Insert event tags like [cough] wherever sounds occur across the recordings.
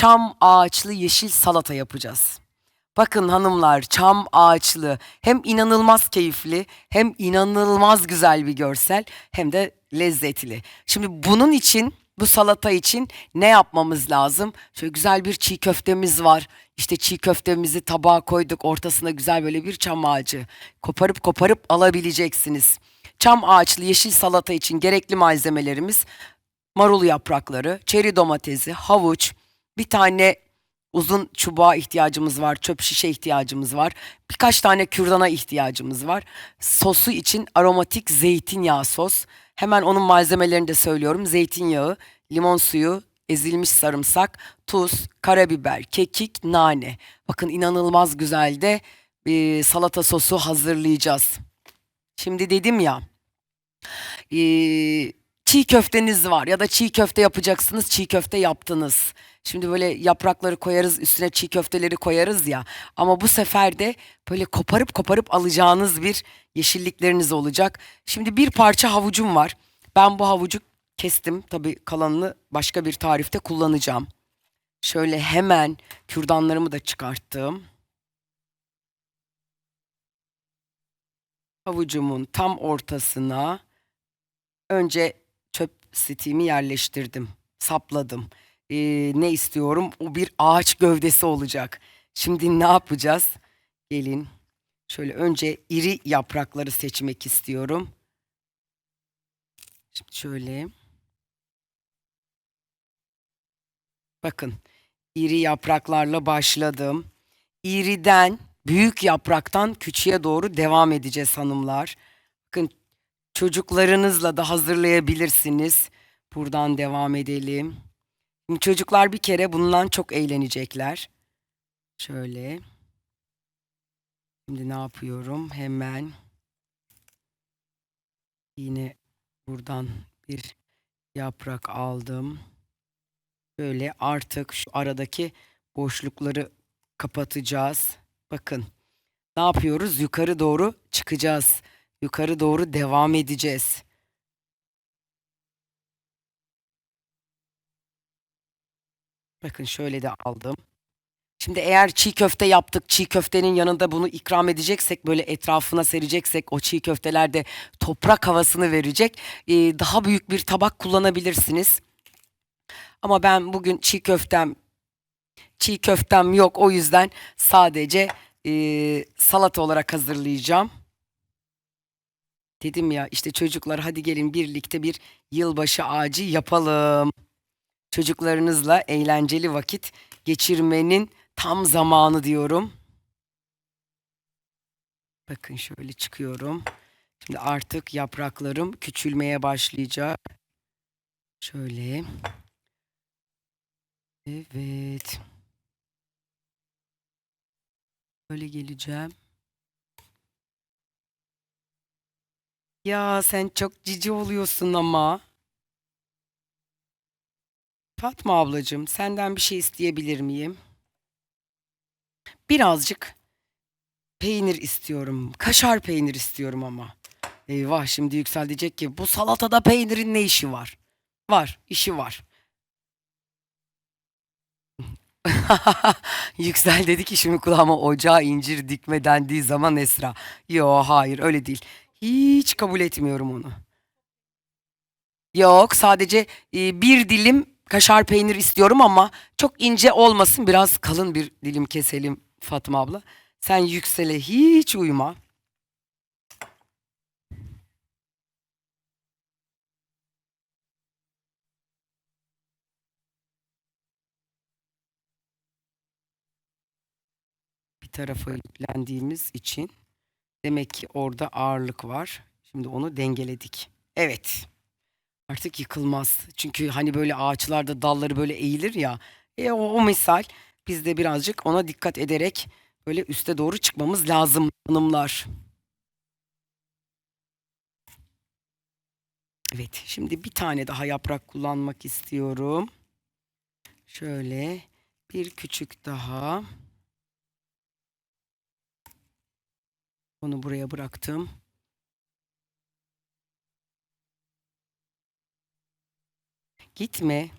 çam ağaçlı yeşil salata yapacağız. Bakın hanımlar çam ağaçlı hem inanılmaz keyifli hem inanılmaz güzel bir görsel hem de lezzetli. Şimdi bunun için bu salata için ne yapmamız lazım? Şöyle güzel bir çiğ köftemiz var. İşte çiğ köftemizi tabağa koyduk. Ortasına güzel böyle bir çam ağacı. Koparıp koparıp alabileceksiniz. Çam ağaçlı yeşil salata için gerekli malzemelerimiz marul yaprakları, çeri domatesi, havuç, bir tane uzun çubuğa ihtiyacımız var, çöp şişe ihtiyacımız var. Birkaç tane kürdana ihtiyacımız var. Sosu için aromatik zeytinyağı sos. Hemen onun malzemelerini de söylüyorum. Zeytinyağı, limon suyu, ezilmiş sarımsak, tuz, karabiber, kekik, nane. Bakın inanılmaz güzel de e, salata sosu hazırlayacağız. Şimdi dedim ya, e, çiğ köfteniz var ya da çiğ köfte yapacaksınız, çiğ köfte yaptınız. Şimdi böyle yaprakları koyarız, üstüne çiğ köfteleri koyarız ya. Ama bu sefer de böyle koparıp koparıp alacağınız bir yeşillikleriniz olacak. Şimdi bir parça havucum var. Ben bu havucu kestim. Tabii kalanını başka bir tarifte kullanacağım. Şöyle hemen kürdanlarımı da çıkarttım. Havucumun tam ortasına önce çöp sitiğimi yerleştirdim. Sapladım. Ee, ne istiyorum? O bir ağaç gövdesi olacak. Şimdi ne yapacağız? Gelin. Şöyle önce iri yaprakları seçmek istiyorum. Şimdi şöyle. Bakın. iri yapraklarla başladım. İriden, büyük yapraktan küçüğe doğru devam edeceğiz hanımlar. Bakın çocuklarınızla da hazırlayabilirsiniz. Buradan devam edelim. Şimdi çocuklar bir kere bundan çok eğlenecekler. Şöyle. Şimdi ne yapıyorum? Hemen yine buradan bir yaprak aldım. Böyle artık şu aradaki boşlukları kapatacağız. Bakın. Ne yapıyoruz? Yukarı doğru çıkacağız. Yukarı doğru devam edeceğiz. Bakın şöyle de aldım. Şimdi eğer çiğ köfte yaptık, çiğ köftenin yanında bunu ikram edeceksek, böyle etrafına sereceksek, o çiğ köfteler de toprak havasını verecek. Ee, daha büyük bir tabak kullanabilirsiniz. Ama ben bugün çiğ köftem, çiğ köftem yok. O yüzden sadece e, salata olarak hazırlayacağım. Dedim ya işte çocuklar hadi gelin birlikte bir yılbaşı ağacı yapalım. Çocuklarınızla eğlenceli vakit geçirmenin tam zamanı diyorum. Bakın şöyle çıkıyorum. Şimdi artık yapraklarım küçülmeye başlayacak. Şöyle. Evet. Böyle geleceğim. Ya sen çok cici oluyorsun ama. Fatma ablacığım, senden bir şey isteyebilir miyim? Birazcık peynir istiyorum. Kaşar peynir istiyorum ama. Eyvah şimdi Yüksel diyecek ki bu salatada peynirin ne işi var? Var, işi var. [laughs] Yüksel dedi ki şimdi kulağıma ocağa incir dikme dendiği zaman Esra. Yo hayır öyle değil. Hiç kabul etmiyorum onu. Yok sadece e, bir dilim kaşar peynir istiyorum ama çok ince olmasın. Biraz kalın bir dilim keselim Fatma abla. Sen yüksele hiç uyma. Bir tarafa yüklendiğimiz için demek ki orada ağırlık var. Şimdi onu dengeledik. Evet. Artık yıkılmaz. Çünkü hani böyle ağaçlarda dalları böyle eğilir ya. E o, o misal biz de birazcık ona dikkat ederek böyle üste doğru çıkmamız lazım hanımlar. Evet, şimdi bir tane daha yaprak kullanmak istiyorum. Şöyle bir küçük daha. Onu buraya bıraktım. Gitme.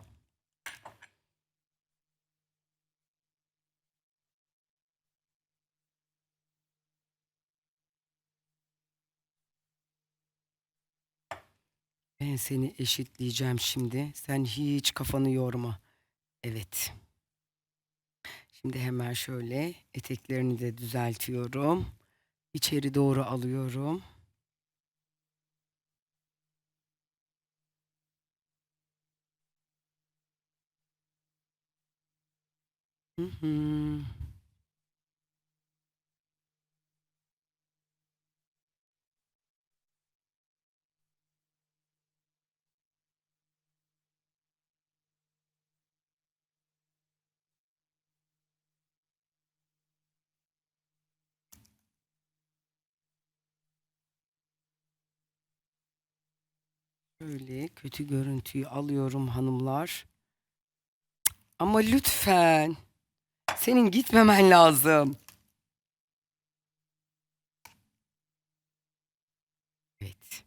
Ben seni eşitleyeceğim şimdi. Sen hiç kafanı yorma. Evet. Şimdi hemen şöyle eteklerini de düzeltiyorum. İçeri doğru alıyorum. Hı kötü görüntüyü alıyorum hanımlar. Ama lütfen senin gitmemen lazım. Evet.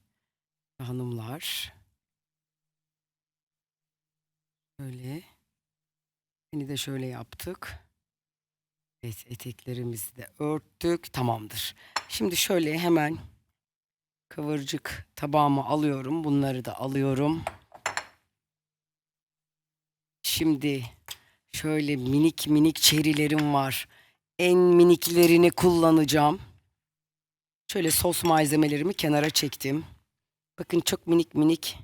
Hanımlar. Şöyle. Seni de şöyle yaptık. Evet eteklerimizi de örttük. Tamamdır. Şimdi şöyle hemen kıvırcık tabağımı alıyorum. Bunları da alıyorum. Şimdi şöyle minik minik çerilerim var. En miniklerini kullanacağım. Şöyle sos malzemelerimi kenara çektim. Bakın çok minik minik.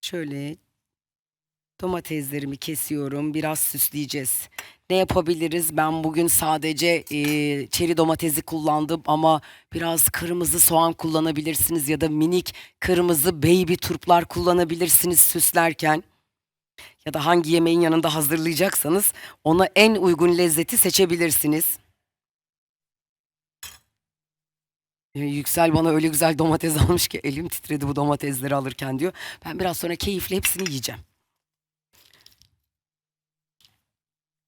Şöyle domateslerimi kesiyorum. Biraz süsleyeceğiz. Ne yapabiliriz? Ben bugün sadece eee çeri domatesi kullandım ama biraz kırmızı soğan kullanabilirsiniz ya da minik kırmızı baby turplar kullanabilirsiniz süslerken. Ya da hangi yemeğin yanında hazırlayacaksanız ona en uygun lezzeti seçebilirsiniz. Yüksel bana öyle güzel domates [laughs] almış ki elim titredi bu domatesleri alırken diyor. Ben biraz sonra keyifle hepsini yiyeceğim.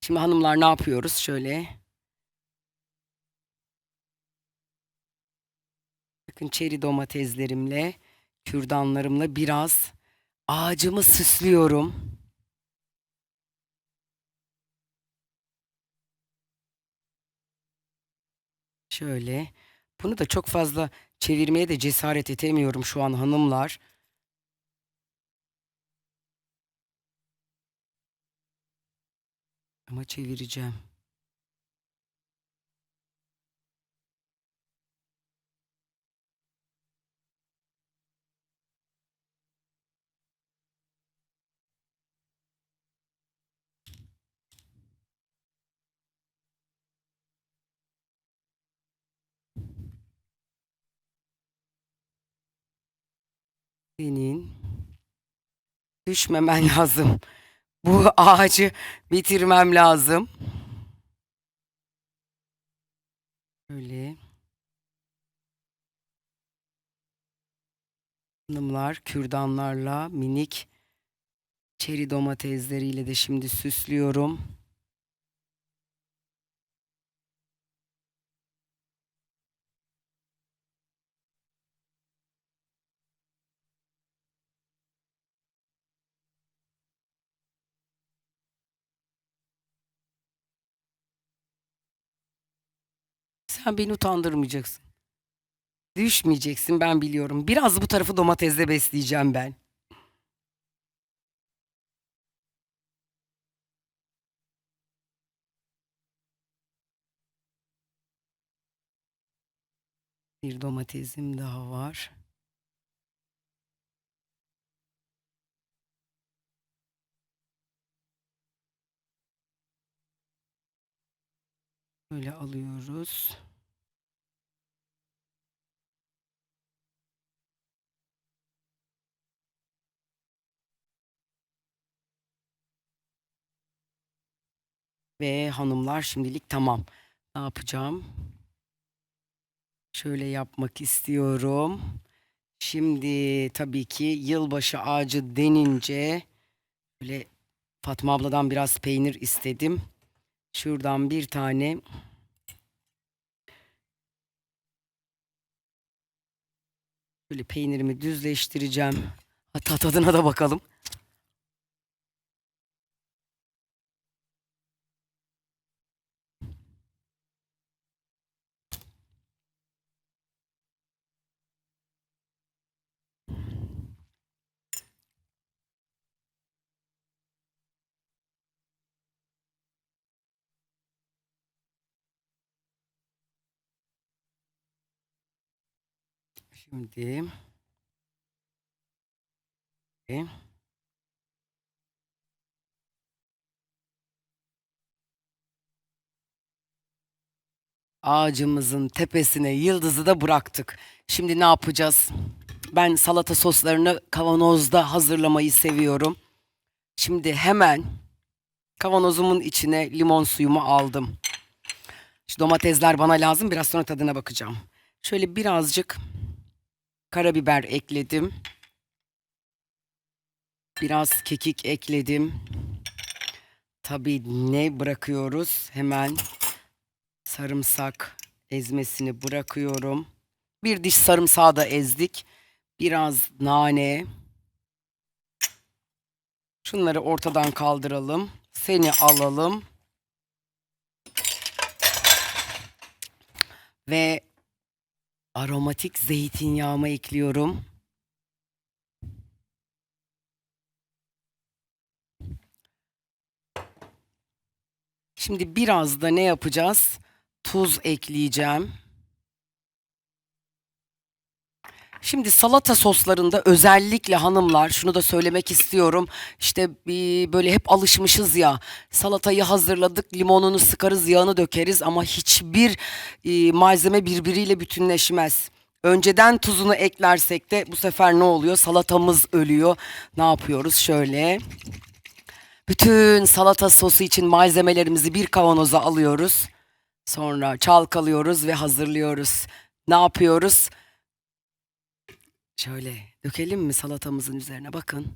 Şimdi hanımlar ne yapıyoruz? Şöyle. Bakın çeri domateslerimle, kürdanlarımla biraz ağacımı süslüyorum. Şöyle. Bunu da çok fazla çevirmeye de cesaret edemiyorum şu an hanımlar. Ama çevireceğim. Senin düşmemen [laughs] lazım. Bu [laughs] ağacı bitirmem lazım. Böyle. Hanımlar kürdanlarla minik çeri domatesleriyle de şimdi süslüyorum. Sen beni utandırmayacaksın. Düşmeyeceksin ben biliyorum. Biraz bu tarafı domatesle besleyeceğim ben. Bir domatesim daha var. Böyle alıyoruz. Ve hanımlar şimdilik tamam. Ne yapacağım? Şöyle yapmak istiyorum. Şimdi tabii ki yılbaşı ağacı denince böyle Fatma abladan biraz peynir istedim. Şuradan bir tane böyle peynirimi düzleştireceğim. Hatta tadına da bakalım. Şimdi ağacımızın tepesine yıldızı da bıraktık. Şimdi ne yapacağız? Ben salata soslarını kavanozda hazırlamayı seviyorum. Şimdi hemen kavanozumun içine limon suyumu aldım. Şu domatesler bana lazım. Biraz sonra tadına bakacağım. Şöyle birazcık karabiber ekledim. Biraz kekik ekledim. Tabii ne bırakıyoruz? Hemen sarımsak ezmesini bırakıyorum. Bir diş sarımsağı da ezdik. Biraz nane. Şunları ortadan kaldıralım. Seni alalım. Ve aromatik zeytinyağımı ekliyorum. Şimdi biraz da ne yapacağız? Tuz ekleyeceğim. Şimdi salata soslarında özellikle hanımlar şunu da söylemek istiyorum. İşte bir böyle hep alışmışız ya. Salatayı hazırladık, limonunu sıkarız, yağını dökeriz ama hiçbir e, malzeme birbiriyle bütünleşmez. Önceden tuzunu eklersek de bu sefer ne oluyor? Salatamız ölüyor. Ne yapıyoruz? Şöyle. Bütün salata sosu için malzemelerimizi bir kavanoza alıyoruz. Sonra çalkalıyoruz ve hazırlıyoruz. Ne yapıyoruz? Şöyle dökelim mi salatamızın üzerine bakın.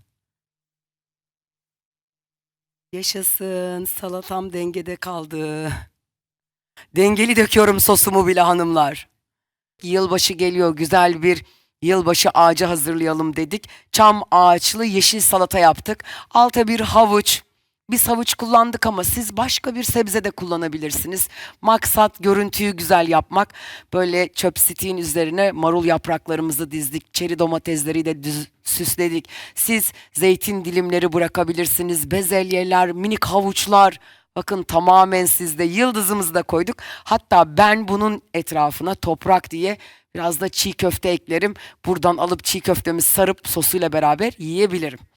Yaşasın salatam dengede kaldı. Dengeli döküyorum sosumu bile hanımlar. Yılbaşı geliyor güzel bir yılbaşı ağacı hazırlayalım dedik. Çam ağaçlı yeşil salata yaptık. Alta bir havuç. Biz havuç kullandık ama siz başka bir sebze de kullanabilirsiniz. Maksat görüntüyü güzel yapmak. Böyle çöp stiğin üzerine marul yapraklarımızı dizdik. Çeri domatesleri de düz, süsledik. Siz zeytin dilimleri bırakabilirsiniz. Bezelyeler, minik havuçlar. Bakın tamamen sizde yıldızımızı da koyduk. Hatta ben bunun etrafına toprak diye biraz da çiğ köfte eklerim. Buradan alıp çiğ köftemi sarıp sosuyla beraber yiyebilirim.